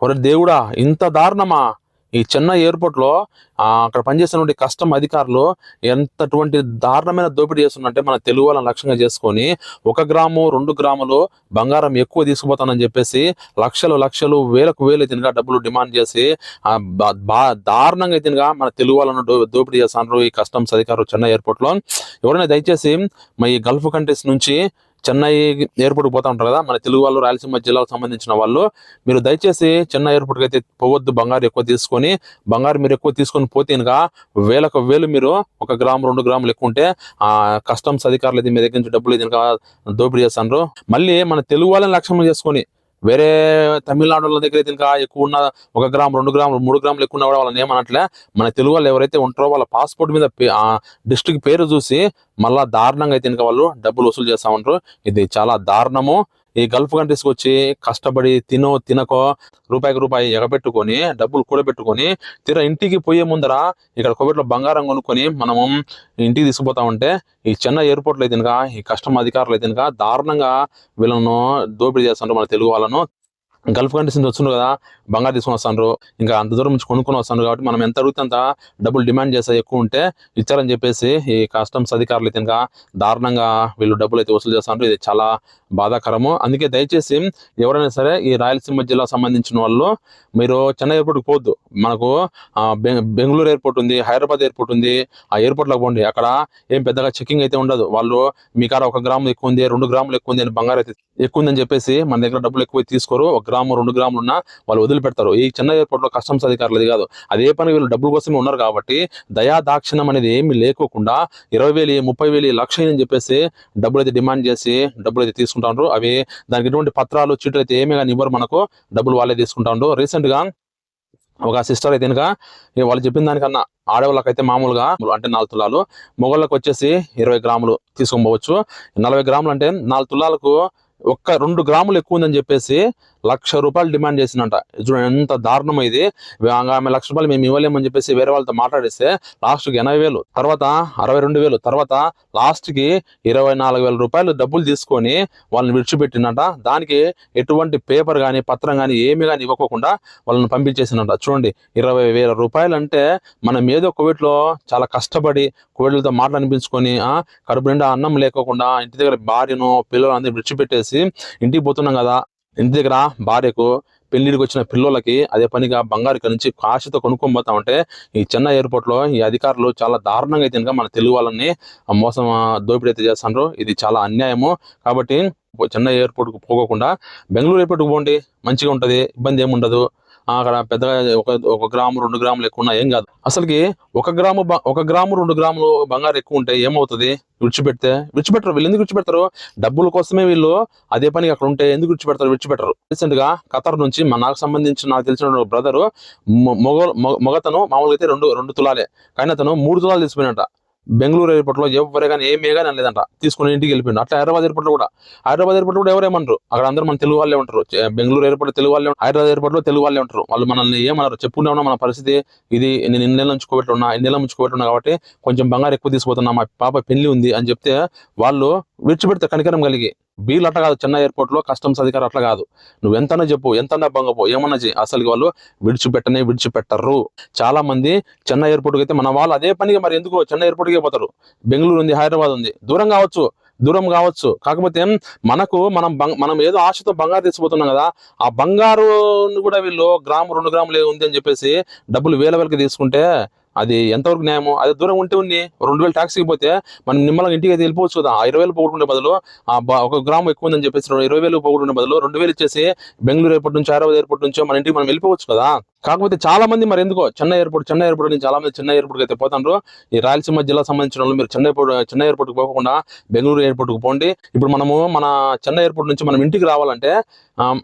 ఒరే దేవుడా ఇంత దారుణమా? ఈ చెన్నై ఎయిర్పోర్ట్లో అక్కడ పనిచేసినటువంటి కస్టమ్ అధికారులు ఎంతటువంటి దారుణమైన దోపిడీ చేస్తున్నట్టే మన తెలుగు వాళ్ళని లక్ష్యంగా చేసుకొని ఒక గ్రాము రెండు గ్రాములు బంగారం ఎక్కువ తీసుకుపోతానని చెప్పేసి లక్షలు లక్షలు వేలకు వేలు తినగా డబ్బులు డిమాండ్ చేసి బా- దారుణంగా తినగా మన తెలుగు వాళ్ళను దోపిడీ చేస్తున్నారు ఈ కస్టమ్స్ అధికారులు చెన్నై ఎయిర్పోర్ట్లో. ఎవరైనా దయచేసి మా ఈ గల్ఫ్ కంట్రీస్ నుంచి చెన్నై ఎయిర్పోర్ట్కి పోతా ఉంటారు కదా మన తెలుగు వాళ్ళు రాయలసీమ జిల్లాకు సంబంధించిన వాళ్ళు మీరు దయచేసి చెన్నై ఎయిర్పోర్ట్కి అయితే పోవద్దు బంగారు ఎక్కువ తీసుకొని బంగారు మీరు ఎక్కువ తీసుకొని పోతే కనుక వేలకు వేలు మీరు ఒక గ్రాము రెండు గ్రాములు ఎక్కువ ఉంటే ఆ కస్టమ్స్ అధికారులు అయితే మీ దగ్గర నుంచి డబ్బులు కనుక దోపిడీ చేస్తారు. మళ్ళీ మన తెలుగు వాళ్ళని లక్ష్యం చేసుకొని వేరే తమిళనాడు వాళ్ళ దగ్గర అయితే ఇంకా ఎక్కువ ఉన్న ఒక గ్రాము రెండు గ్రాములు మూడు గ్రాములు ఎక్కువ ఉన్నా కూడా వాళ్ళని ఏమనట్లే. మన తెలుగు వాళ్ళు ఎవరైతే ఉంటారో వాళ్ళ పాస్పోర్ట్ మీద పే- డిస్ట్రిక్ట్ పేరు చూసి మళ్ళా దారుణంగా అయితే ఇంకా వాళ్ళు డబ్బులు వసూలు చేస్తా ఉంటారు. ఇది చాలా దారుణము. ఈ గల్ఫ్ కంట్రీస్కి వచ్చి కష్టపడి తినో తినకో రూపాయికి రూపాయి ఎగబెట్టుకొని డబ్బులు కూడబెట్టుకొని తీరా ఇంటికి పోయే ముందర ఇక్కడ కోవిడ్లో బంగారం కొనుక్కొని మనము ఇంటికి తీసుకుపోతా ఉంటే ఈ చెన్నై ఎయిర్పోర్ట్లో అయితే ఈ కస్టమ్ అధికారులు అయితే దారుణంగా వీళ్ళను దోపిడీ చేస్తుంటారు మన తెలుగు వాళ్ళను. గల్ఫ్ కంట్రీస్ నుంచి వస్తుండ్రు కదా బంగారు తీసుకొని వస్తాను ఇంకా అంత దూరం నుంచి కొనుక్కొని వస్తాను కాబట్టి మనం ఎంత అడిగితే అంత డబ్బులు డిమాండ్ చేస్తే ఎక్కువ ఉంటే ఇచ్చారని చెప్పేసి ఈ కస్టమ్స్ అధికారులు అయితే ఇంకా దారుణంగా వీళ్ళు డబ్బులు అయితే వసూలు చేస్తారు ఇది చాలా బాధాకరము. అందుకే దయచేసి ఎవరైనా సరే ఈ రాయలసీమ జిల్లా సంబంధించిన వాళ్ళు మీరు చెన్నై ఎయిర్పోర్ట్కి పోవద్దు. మనకు బెంగళూరు ఎయిర్పోర్ట్ ఉంది హైదరాబాద్ ఎయిర్పోర్ట్ ఉంది ఆ ఎయిర్పోర్ట్లోకి పోండి. అక్కడ ఏం పెద్దగా చెకింగ్ అయితే ఉండదు. వాళ్ళు మీ కాడ ఒక గ్రాము ఎక్కువ ఉంది రెండు గ్రాములు ఎక్కువ ఉంది అని బంగారు అయితే ఎక్కువ ఉందని చెప్పేసి మన దగ్గర డబ్బులు ఎక్కువ తీసుకోరు. ఒక గ్రాము రెండు గ్రాములు ఉన్నా వాళ్ళు వదిలిపెడతారు. ఈ చిన్న ఎయిర్పోర్ట్లో కస్టమ్స్ అధికారులు అది కాదు. అదే పని వీళ్ళు డబ్బుల కోసమే ఉన్నారు కాబట్టి దయా దాక్షిణం అనేది ఏమి లేకోకుండా ఇరవై వేలు ముప్పై వేలు లక్ష అని చెప్పేసి డబ్బులు అయితే డిమాండ్ చేసి డబ్బులు అయితే తీసుకుంటారు అవి దానికి ఎటువంటి పత్రాలు చీట్లు అయితే ఏమీ కానీ ఇవ్వరు మనకు. డబ్బులు వాళ్ళే తీసుకుంటారు రీసెంట్గా ఒక సిస్టర్ అయితే కనుక వాళ్ళు చెప్పిన దానికన్నా ఆడవాళ్ళకైతే మామూలుగా అంటే నాలుగు తులాలు. మొగళ్ళకి వచ్చేసి ఇరవై గ్రాములు తీసుకొని పోవచ్చు. నలభై గ్రాములు అంటే నాలుగు తులాలకు ఒక్క రెండు గ్రాములు ఎక్కువ ఉందని చెప్పేసి లక్ష రూపాయలు డిమాండ్ చేసినంట చూడండి ఎంత దారుణం ఇది. ఆమె లక్ష రూపాయలు మేము ఇవ్వలేమని చెప్పేసి వేరే వాళ్ళతో మాట్లాడిస్తే లాస్ట్కి ఎనభై వేలు తర్వాత అరవై రెండు వేలు తర్వాత లాస్ట్కి ఇరవై నాలుగు వేల రూపాయలు డబ్బులు తీసుకొని వాళ్ళని విడిచిపెట్టినట దానికి ఎటువంటి పేపర్ కానీ పత్రం కానీ ఏమి కానీ ఇవ్వకోకుండా వాళ్ళని పంపించేసినట చూడండి ఇరవై వేల రూపాయలు అంటే మనం ఏదో కోవిడ్లో చాలా కష్టపడి కోవిడ్లతో మాటలు అనిపించుకొని కడుపు నిండా అన్నం లేకోకుండా ఇంటి దగ్గర భార్యను పిల్లలు అందరూ విడిచిపెట్టేసి ఇంటికి పోతున్నాం కదా. ఇంటి దగ్గర భార్యకు పెళ్ళిడికి వచ్చిన పిల్లలకి అదే పనిగా బంగారు ఇక్కడ నుంచి కాశీతో కొనుక్కొని పోతా ఉంటే ఈ చెన్నై ఎయిర్పోర్ట్లో ఈ అధికారులు చాలా దారుణంగా అయితే మన తెలుగు వాళ్ళని మోసం దోపిడీ అయితే చేస్తున్నారు ఇది చాలా అన్యాయము. కాబట్టి చెన్నై ఎయిర్పోర్ట్కు పోకోకుండా బెంగళూరు ఎయిర్పోర్ట్కి పోండి. మంచిగా ఉంటది ఇబ్బంది ఏమి ఉండదు అక్కడ పెద్దగా ఒక ఒక గ్రాము రెండు గ్రాములు ఎక్కువ ఉన్నా ఏం కాదు. అసలుకి ఒక గ్రాము బ- ఒక గ్రాము రెండు గ్రాములు బంగారు ఎక్కువ ఉంటే ఏమవుతుంది? విడిచిపెడితే? విడిచిపెట్టరు. వీళ్ళు ఎందుకు విడిచిపెడతారు? డబ్బుల కోసమే వీళ్ళు అదే పని అక్కడ ఉంటే ఎందుకు విడిచిపెడతారు? విడిచిపెట్టరు. రీసెంట్గా ఖతర్ నుంచి మా నాకు సంబంధించిన నాకు తెలిసిన బ్రదర్ మొగ మొగతను మామూలుగా అయితే రెండు రెండు తులాలే. కానీ అతను మూడు తులాలు తీసుకుపోయినట. బెంగళూరు ఎయిర్పోర్ట్లో కానీ ఏమే కానీ అనలేదంట. తీసుకుని ఇంటికి వెళ్ళిపోయింది అట్లా హైదరాబాద్ ఎయిర్పోర్ట్లో కూడా. హైదరాబాద్ ఎయిర్పోర్ట్ కూడా ఎవరేమంటారు అక్కడ అందరూ మన తెలుగు వాళ్ళే ఉంటారు. బెంగళూరు ఎయిర్పోర్ట్ తెలుగు వాళ్ళే ఉంటారు. హైదరాబాద్ ఎయిర్పోర్ట్లో తెలుగు వాళ్ళే ఉంటారు. వాళ్ళు మనల్ని ఏమన్నారు చెప్పుకుంటే ఉన్నా మన పరిస్థితి ఇది నేను ఇన్ని నెలలు నుంచి కోవిడ్ ఉన్నా ఇన్ని నెలల నుంచి కాబట్టి కొంచెం బంగారు ఎక్కువ తీసుకుపోతున్నా మా పాప పెళ్ళి ఉంది అని చెప్తే వాళ్ళు విడిచిపెడితే కనికరం కలిగి వీళ్ళు అట్లా కాదు చెన్నై ఎయిర్పోర్ట్లో కస్టమ్స్ అధికారి అట్లా కాదు. నువ్వు ఎంతనో చెప్పు ఎంతనా బంగపో ఏమన్నా అసలు వాళ్ళు విడిచిపెట్టనే విడిచిపెట్టరు. చాలా మంది చెన్నై ఎయిర్పోర్ట్కి అయితే మన వాళ్ళు అదే పనిగా మరి ఎందుకు చెన్నై ఎయిర్పోర్ట్కి పోతారు? బెంగళూరు ఉంది హైదరాబాద్ ఉంది. దూరం కావచ్చు దూరం కావచ్చు. కాకపోతే మనకు మనం బంగ- మనం ఏదో ఆశతో బంగారు తీసుకుపోతున్నాం కదా ఆ బంగారు కూడా వీళ్ళు గ్రాము రెండు గ్రాములు ఉంది అని చెప్పేసి డబ్బులు వేల వేలకి తీసుకుంటే అది ఎంతవరకు న్యాయమో అది దూరం ఉంటే ఉంది రెండు వేలు ట్యాక్సీకి పోతే మనం నిమ్మలంగా ఇంటికి అయితే వెళ్ళిపోవచ్చు కదా. ఆ ఇరవై వేలు పోగొట్టుకునే బదులు ఆ ఒక గ్రామ్ ఎక్కువ ఉందని చెప్పేసి ఇరవై వేలు పోగొట్టుకునే బదులు రెండు వేలు ఇచ్చేసి బెంగళూరు ఎయిర్పోర్ట్ నుంచి హైదరాబాద్ ఎయిర్పోర్ట్ నుంచి మన ఇంటికి మనం వెళ్ళిపోవచ్చు కదా. కాకపోతే చాలా మంది మరి ఎందుకో చెన్నై ఎయిర్పోర్ట్ చెన్నై ఎయిర్పోర్ట్ నుంచి చాలా మంది చెన్నై ఎయిర్పోర్ట్ అయితే పోతారు ఈ రాయలసీమ జిల్లా సంబంధించిన వాళ్ళు మీరు చెన్నై ఎయిర్పోర్ట్ చెన్నై ఎయిర్పోర్ట్కి పోకుండా బెంగళూరు ఎయిర్పోర్ట్కి పోండి. ఇప్పుడు మనము మన చెన్నై ఎయిర్పోర్ట్ నుంచి మనం ఇంటికి రావాలంటే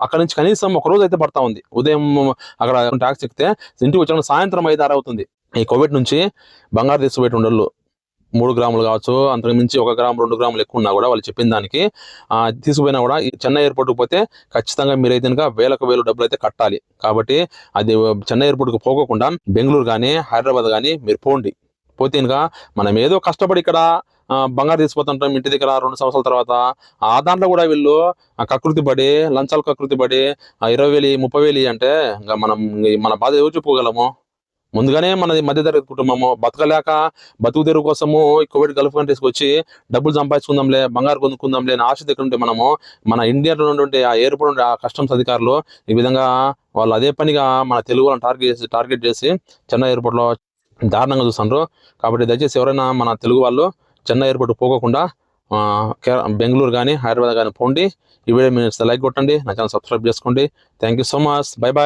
అక్కడ నుంచి కనీసం ఒక రోజు అయితే పడతా ఉంది. ఉదయం అక్కడ ట్యాక్సీ ఎక్కితే ఇంటికి వచ్చిన సాయంత్రం ఐదు ఆరు అవుతుంది. ఈ కోవిడ్ నుంచి బంగారు తీసుకుపోయేటి ఉండళ్ళు మూడు గ్రాములు కావచ్చు అంతకుమించి ఒక గ్రాము రెండు గ్రాములు ఎక్కువ ఉన్నా కూడా వాళ్ళు చెప్పిన దానికి తీసుకుపోయినా కూడా ఈ చెన్నై ఎయిర్పోర్ట్కి పోతే ఖచ్చితంగా మీరైతే కనుక వేలకు వేలు డబ్బులు అయితే కట్టాలి. కాబట్టి అది చెన్నై ఎయిర్పోర్ట్కి పోకోకుండా బెంగళూరు కానీ హైదరాబాద్ కానీ మీరు పోండి. పోతే ఇంకా మనం ఏదో కష్టపడి ఇక్కడ బంగారు తీసుకుపోతుంటాం ఇంటి దగ్గర రెండు సంవత్సరాల తర్వాత ఆ దాంట్లో కూడా వీళ్ళు కకృతి పడి లంచాలు కకృతి పడి ఇరవై వేలు ముప్పై వేలు అంటే ఇంకా మనం మన బాధ ఎవరు చెప్పుకోగలము ముందుగానే మనది మధ్యతరగతి కుటుంబము బతకలేక బతుకు తెరువు కోసము ఈ కోవిడ్ గల్ఫ్ కంట్రీస్కి వచ్చి డబ్బులు సంపాదించుకుందాంలే బంగారు కొనుక్కుందాంలే అని ఆశ దగ్గర ఉంటే మనము మన ఇండియాలో ఉండే ఆ ఎయిర్పోర్ట్ ఉండే ఆ కస్టమ్స్ అధికారులు ఈ విధంగా వాళ్ళు అదే పనిగా మన తెలుగు వాళ్ళని టార్గెట్ చేసి టార్గెట్ చేసి చెన్నై ఎయిర్పోర్ట్లో దారుణంగా చూస్తున్నారు. కాబట్టి దయచేసి ఎవరైనా మన తెలుగు వాళ్ళు చెన్నై ఎయిర్పోర్ట్ పోకోకుండా కేర- బెంగళూరు కానీ హైదరాబాద్ కానీ పోండి. ఈ వీడియో మీరు లైక్ కొట్టండి నా ఛానల్ సబ్స్క్రైబ్ చేసుకోండి. Thank you so much. Bye bye